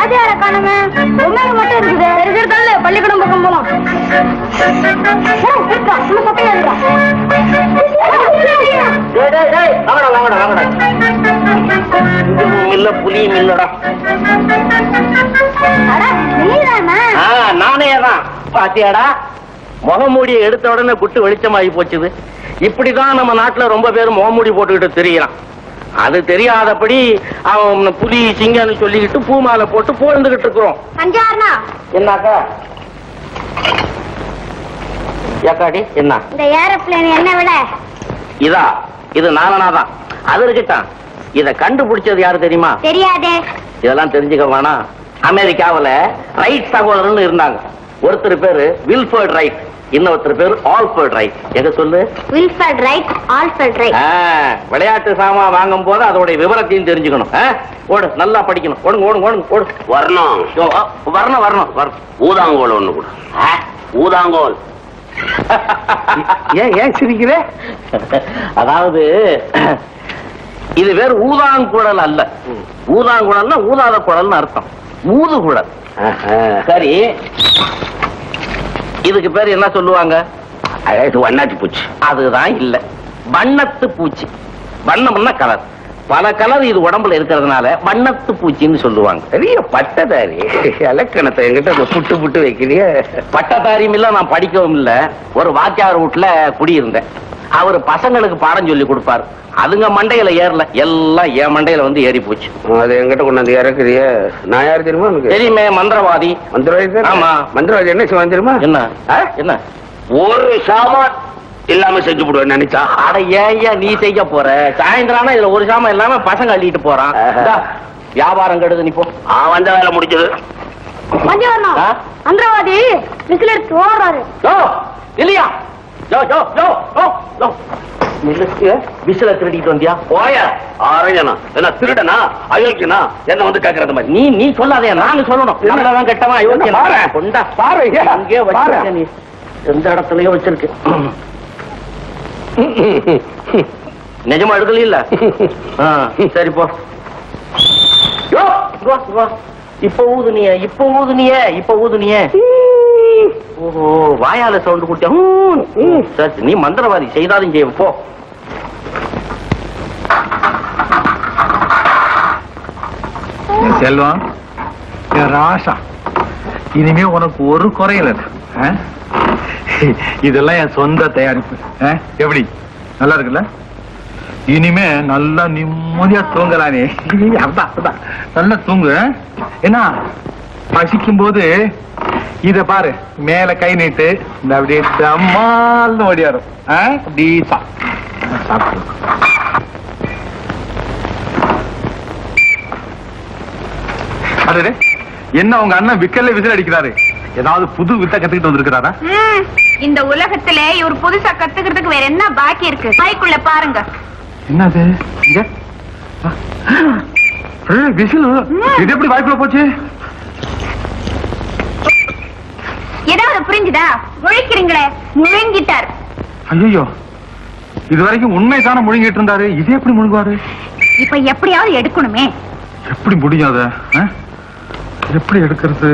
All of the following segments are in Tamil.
வாத்தியார காணுமே பொம்மைங்க மட்டும் இருக்குது. தள்ளு. பள்ளிக்கூடம் பக்கம் போலாம். புலியும் இல்லடா நானே தான். பாத்தியாடா? முகமூடியை எடுத்த உடனே குட்டு வெளிச்சமாகி போச்சுது. இப்படிதான் நம்ம நாட்டுல ரொம்ப பேர் முகமூடி போட்டுக்கிட்டு தெரியறான். அது தெரியாதபடி அவன் புலி சிங்கன்னு சொல்லிக்கிட்டு பூமாலை போட்டு போழ்ந்துகிட்டு இருக்கிறோம். சஞ்சாரணா, என்னாக்கா? ஏக்காடி என்ன? இந்த ஏரோப்ளேன் என்ன விட. இதா இது நாலனாதான் அது இருக்கட்டும். இத கண்டுபிடிச்சது யாரு தெரியுமா? தெரியாதே. இதெல்லாம் தெரிஞ்சுக்க வேணாம். அமெரிக்காவுல ரைட் சகோதரன் இருந்தாங்க. ஒருத்தர் பேரு வில்ஃபர்ட் ரைட். இன்னொருத்தர் பேரு ஆல்ஃபர்ட் ரைட். எங்க சொல்லு? Wilfred right Alfred right. விளையாட்டு சாமான் வாங்கும் போது அதோட விவரத்தையும் தெரிஞ்சுக்கணும்? ஓடு நல்லா படிக்கணும். ஓடுங்க ஓடுங்க ஓடுங்க ஓடு. வரணும். வரணும் வரணும் வரணும். ஊதாங்கோல் ஒண்ணு கூட? ஊதாங்கோல். ஏன் ஏன் சிரிக்கிற? அதாவது இது வேறு ஊதாங்குழல் அல்ல. ஊதாங்குழல்னா ஊதாத குழல்னு அர்த்தம். ஊது குழல் சரி. இதுக்கு பேர் என்ன சொல்லுவாங்க? வண்ணாச்சி பூச்சி. அதுதான் இல்ல. வண்ணத்து பூச்சி. வண்ணம்னா கலர் பல கலர் இது உடம்புல இருக்கிறதுனால வண்ணத்து பூச்சின்னு சொல்லுவாங்க. பெரிய பட்டதாரி. இலக்கணத்தை எங்கிட்ட புட்டு புட்டு வைக்கிறிய பட்டதாரியும் இல்ல நான் படிக்கவும் இல்ல. ஒரு வாத்தியார் வீட்டுல குடியிருந்தேன். அவர் பசங்களுக்கு பாடம் சொல்லி கொடுப்பாரு. அதுங்க மண்டையில ஏறல. எல்லாம் என் மண்டையில வந்து ஏறி போச்சு. அது எங்கிட்ட கொண்டாந்து இறக்குறிய? நான் யாரு தெரியுமா உனக்கு? தெரியுமே மந்திரவாதி. மந்திரவாதி? ஆமா. மந்திரவாதி என்ன செய்வான் தெரியுமா? என்ன? என்ன? ஒரு சாமான் இல்லாம செஞ்சு போடுவேன் நினைச்சா? அட ஏன் நீ செய்ய போற? சாயந்தரம் ஆனா இதுல ஒரு சாமான் இல்லாம பசங்க அள்ளிட்டு போறான். வியாபாரம் கெடுது நீ போ. ஆ வந்த வேலை ஆ? மந்திரவாதி விசில் எடுத்து ஓடுறாரு. இல்லையா? விசில திருடிட்டு வந்தியா? போய. ஆரையனா என்ன திருடனா? அயோக்கியனா என்ன வந்து கேக்குறது மாதிரி? நீ நீ சொல்லாதே நாங்க சொல்லணும். என்ன? நல்லவன் கெட்டவன் அயோக்கியன். கொண்டா. பாரு, அங்கே. வச்சிருக்க நீ. எந்த இடத்துலயும் வச்சிருக்கு. நிஜமா எடுக்கல இல்ல? சரி போ. இப்ப ஊதுனிய இப்ப ஊதுனிய இப்ப ஊதுனிய. ஓஹோ வாயால சவுண்ட் கொடுத்தியா நீ மந்திரவாதி செய்தாலும் செய்ய போ. செல்வம் ராசா இனிமே உனக்கு ஒரு குறையில இதெல்லாம் என் சொந்த தயாரிப்பு. எப்படி? நல்லா இருக்குல்ல? இனிமே நல்லா நிம்மதியா தூங்கலானே. அதான் அதான். நல்லா தூங்கு ஏன்னா என்ன பசிக்கும் போது இத பாரு மேல கை நீட்டு. இந்த அப்படியே தம்மால்னு ஓடியாரும்? அப்படி சாப்பிடு. என்ன உங்க அண்ணன் விக்கல்ல விசில் அடிக்கிறாரு? ஏதாவது புது வித்த கத்துக்கிட்டு வந்திருக்கிறாரா? இந்த உலகத்திலே இவர் புதுசா கத்துக்கிறதுக்கு வேற என்ன பாக்கி இருக்கு? மைக்குள்ள பாருங்க. என்னது? விசில்? இது எப்படி வாய்ப்புல போச்சு ஏதாவது புரிஞ்சுதா முழிக்கிறீங்களே? முழுங்கிட்டார். ஐயோ இது வரைக்கும் உண்மை தானே முழுங்கிட்டு இருந்தாரு இது எப்படி முழுங்குவாரு இப்ப எப்படியாவது எடுக்கணுமே. எப்படி ஆ? எப்படி எடுக்கிறது?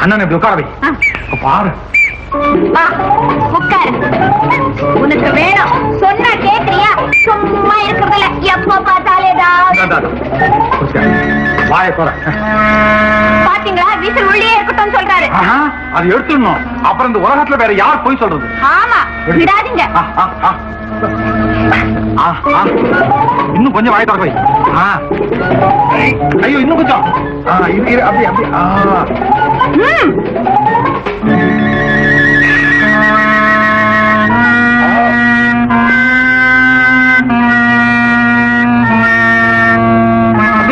அண்ணன் இப்படி உட்கார வை. ஆ. இப்ப பாரு. உனக்கு வேணும். சொன்னா கேக்குறியா? சும்மா இருக்கிறதுல. எப்ப பார்த்தாலே. வாயை தோற பாத்தீங்களா? விசில் உள்ளே இருக்கட்டும் சொல்றாரு. அது எடுத்துடணும். அப்புறம் இந்த உலகத்துல வேற யார் போய் சொல்றது? ஆமா விடாதீங்க. இன்னும் கொஞ்சம் வாய் வை. ஆ. ஐயோ இன்னும் கொஞ்சம். இரு, இரு, அப்படியே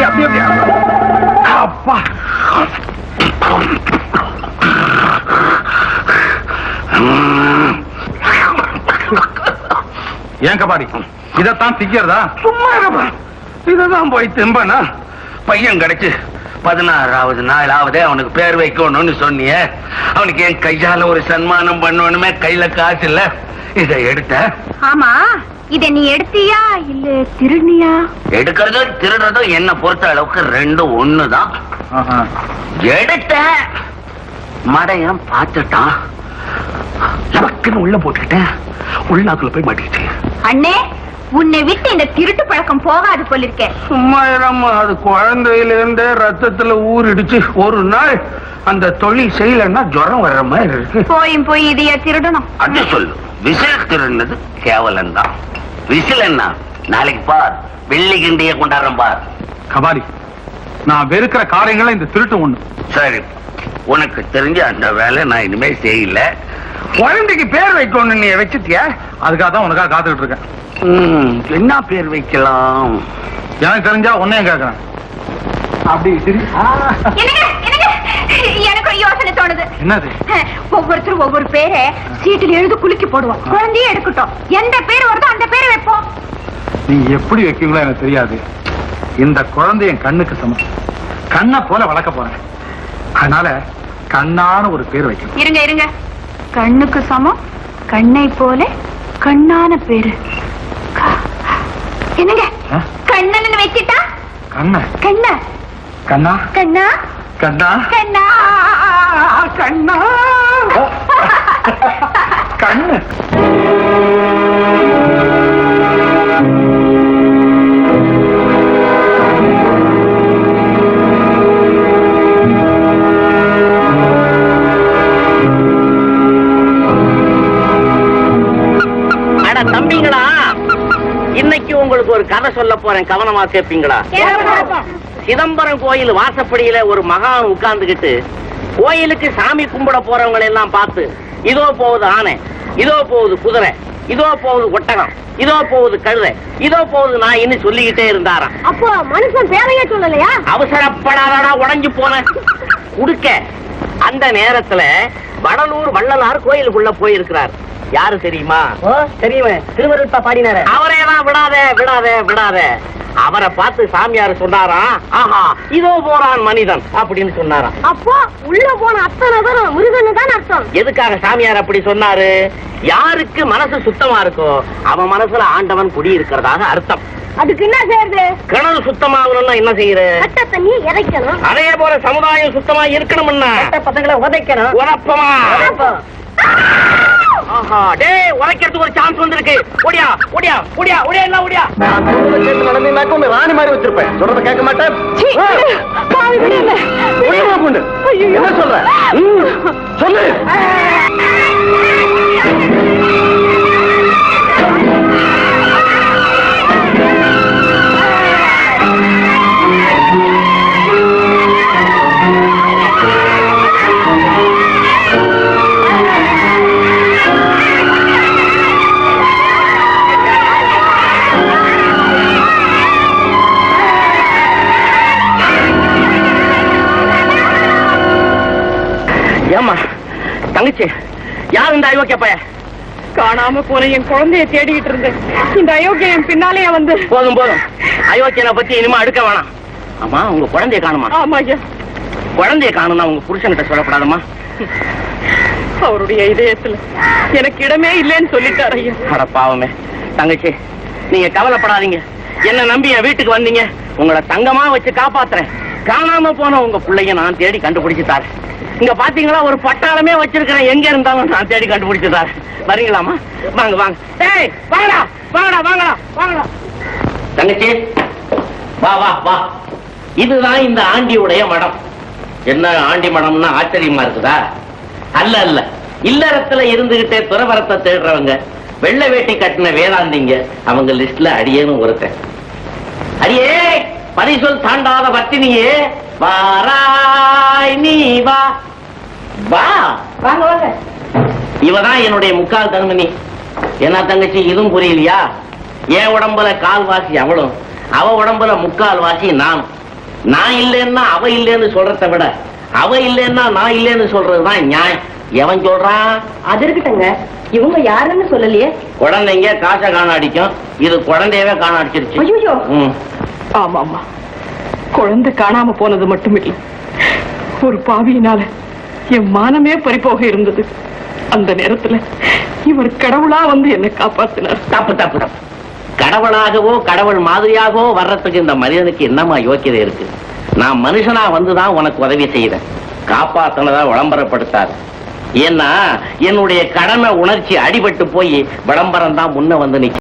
அப்படியே அப்பா. ஏன் கபாடி? இதத்தான் திக்கிறதா? சும்மா இதுதான் போய் திம்பனா? பையன் கிடைச்சு பதினாறாவது நாளாவது அவனுக்கு பேர் வைக்கணும்னு சொன்னியே. அவனுக்கு என் கையால ஒரு சன்மானம் பண்ணணுமே கையில காசு இல்ல. இதை எடுத்த ஆமா. இத நீ எடுத்தியா இல்ல திருடினியா? எடுக்கிறதும் திருடுறதும் என்ன பொறுத்த அளவுக்கு ரெண்டும் ஒண்ணுதான். எடுத்த மடையன் பார்த்துட்டான். நமக்குன்னு உள்ள போட்டுக்கிட்டேன். உள்நாக்குல போய் மாட்டிக்கிச்சு அண்ணே உன்னை விட்டு இந்த திருட்டு பழக்கம் போகாது போலிருக்கேன் சும்மா இராம அது குழந்தையில இருந்தே ரத்தத்துல ஊறிடுச்சு. ஒரு நாள் அந்த தொழில் செய்யலன்னா ஜுரம் வர்ற மாதிரி இருக்கு. போயும் போய் இதைய திருடணும். அது சொல்லு. விசில் திருடுனது கேவலம் தான் விசில் என்ன? நாளைக்கு பார். வெள்ளி கிண்டிய கொண்டாடுறோம் பார். கபாலி நான் வெறுக்கிற காரியங்கள இந்த திருட்டு ஒண்ணு. சரி. உனக்கு தெரிஞ்ச அந்த வேலை நான் இனிமே செய்யல. குழந்தைக்கு பேர் வைக்கணும் நீ வச்சுட்டியா? அதுக்காக தான் உனக்காக காத்துக்கிட்டு இருக்கேன். ம், என்ன பேர் வைக்கலாம்? எனக்கு தெரிஞ்சா உன்னையும் கேட்கறேன் அப்படி சரி எனக்கு ஒரு யோசனை தோணுது. என்னது? ஒவ்வொருத்தரும் ஒவ்வொரு பேரை சீட்டுல எழுதி குலுக்கி போடுவோம். குழந்தையே எடுக்கட்டும். எந்த பேர் வருதோ அந்த பேரை வைப்போம். நீ எப்படி வைக்கீங்களோ எனக்கு தெரியாது. இந்த குழந்தை என் கண்ணுக்கு சமம். கண்ணை போல வளர்க்க போறேன். அதனால கண்ணான ஒரு பேர் வைக்கணும். இருங்க இருங்க. கண்ணுக்கு சமம் கண்ணை போல கண்ணான பேரு. க- என்னங்க? கண்ணன் வச்சிட்டா கண்ண. கண்ணா. கண்ணா? கண்ணா? கண்ணா. கண்ணா கண்ணா. கண்ணு. அட தம்பிங்களா இன்னைக்கு உங்களுக்கு ஒரு கதை சொல்ல போறேன். கவனமா கேட்பீங்களா சிதம்பரம் கோயில் வாசப்படியில ஒரு மகான் உட்கார்ந்துகிட்டு கோயிலுக்கு சாமி கும்பிட போறவங்களை எல்லாம் பார்த்து இதோ போகுது ஆனை இதோ போகுது குதிரை இதோ போகுது ஒட்டகம் இதோ போகுது கழுதை இதோ போகுது நாயின்னு சொல்லிக்கிட்டே இருந்தாராம். அப்போ மனுஷன் பேரையே சொல்லலையா? அவசரப்படாதடா உடைஞ்சு போன. குடுக்க. அந்த நேரத்துல வடலூர் வள்ளலார் கோயிலுக்குள்ள போயிருக்கிறார். யாரு தெரியுமா? தெரியுமே. திருவருட்பா பாடினார. அவரே தான் விடாத விடாத விடாத. அவரை பார்த்து சாமியார் சொன்னாராம் ஆஹா இதோ போறான் மனிதன் அப்படின்னு சொன்னாராம். அப்போ உள்ள போன அத்தனை பேரும் முருகன் தான் அர்த்தம். எதுக்காக சாமியார் அப்படி சொன்னாரு? யாருக்கு மனசு சுத்தமா இருக்கோ அவன் மனசுல ஆண்டவன் குடி இருக்கிறதாக அர்த்தம். அதுக்கு என்ன செய்யறது? கிணறு சுத்தமாகணும்னா என்ன செய்யற? கட்ட தண்ணி இறைக்கணும் அதே போல சமுதாயம் சுத்தமா இருக்கணும்னா பசங்களை உதைக்கணும். உரப்பமா ஆஹா. டேய் உரைக்கிறதுக்கு ஒரு சான்ஸ் வந்திருக்கு. ஓடியா ஓடியா ஓடியா ஓடியா எல்லாம் ஓடியா. நடந்தீங்கன்னாக்க உங்க ராணி மாதிரி வச்சிருப்பேன். சொல்றத கேட்க மாட்டேன். ஒண்ணுமா பொண்ணு என்ன சொல்ற? ம், சொல்லு. ஏமா தங்கச்சி யார் இந்த அயோக்கிய பைய? காணாம போன என் குழந்தைய தேடிக்கிட்டு இருந்தேன். இந்த அயோக்கிய என் பின்னாலேயே வந்து போதும் போதும். அயோக்கியனை பத்தி இனிமே அடுக்க வேணாம். ஆமா உங்க குழந்தைய காணுமா? ஆமா ஐயா. குழந்தைய காணும்னா உங்க புருஷன்கிட்ட சொல்லப்படாதம்மா அவருடைய இதயத்துல எனக்கு இடமே இல்லைன்னு சொல்லிட்டார் ஐயா. அட பாவமே. தங்கச்சி நீங்க கவலைப்படாதீங்க. என்ன நம்பி என் வீட்டுக்கு வந்தீங்க. உங்களை தங்கமா வச்சு காப்பாத்துறேன். காணாம போன உங்க பிள்ளைய நான் தேடி கண்டுபிடிச்சு தரேன் இங்க பாத்தீங்களா ஒரு பட்டாளமே வச்சிருக்கிறேன். எங்க இருந்தாலும் நான் தேடி கண்டுபிடிச்சு தரேன் வரீங்களாமா வாங்க வாங்க. ஏய் வாங்கடா வாங்கடா வாங்கடா வாங்கடா. தங்கச்சி வா வா வா. இதுதான் இந்த ஆண்டியுடைய மடம். என்ன ஆண்டி மடம்னா ஆச்சரியமா இருக்குதா? அல்ல அல்ல. இல்லறத்துல இருந்துகிட்டே துறவரத்தை தேடுறவங்க வெள்ளை வேட்டி கட்டின வேதாந்திங்க அவங்க லிஸ்ட்ல அடியேன்னு ஒருத்தன். அடியே! பரிசொல் தாண்டாத பத்தினியே வாராய் நீ வா. வா. வாங்க வாங்க. இவதான் என்னுடைய முக்கால் தங்கனி என்ன தங்கச்சி இதுவும் புரியலையா? என் உடம்புல கால்வாசி அவளும் அவ உடம்புல முக்கால் வாசி நான். நான் இல்லைன்னா அவ இல்லைன்னு சொல்றதை விட அவ இல்லைன்னா நான் இல்லைன்னு சொல்றதுதான் நியாயம். எவன் சொல்றான் அது இருக்கட்டுங்க இவங்க யாருன்னு சொல்லலையே. குழந்தைங்க காசை காண அடிக்கும் இது குழந்தையவே காண ஆமா ஆமா குழந்தை காணாம போனது மட்டும் இல்லை ஒரு பாவியினால என் மானமே பறிப்போக இருந்தது. அந்த நேரத்துல இவர் கடவுளா வந்து என்னை காப்பாத்தினார். தப்பு தப்பு தப்பு. கடவுளாகவோ கடவுள் மாதிரியாகவோ வர்றதுக்கு இந்த மனிதனுக்கு என்னமா யோக்கியதை இருக்கு? நான் மனுஷனா வந்துதான் உனக்கு உதவி செய்யறேன் காப்பாத்தினதா விளம்பரப்படுத்தாரு ஏன்னா என்னுடைய கடமை உணர்ச்சி அடிபட்டு போய் விளம்பரம் தான் முன்ன வந்து நிக்க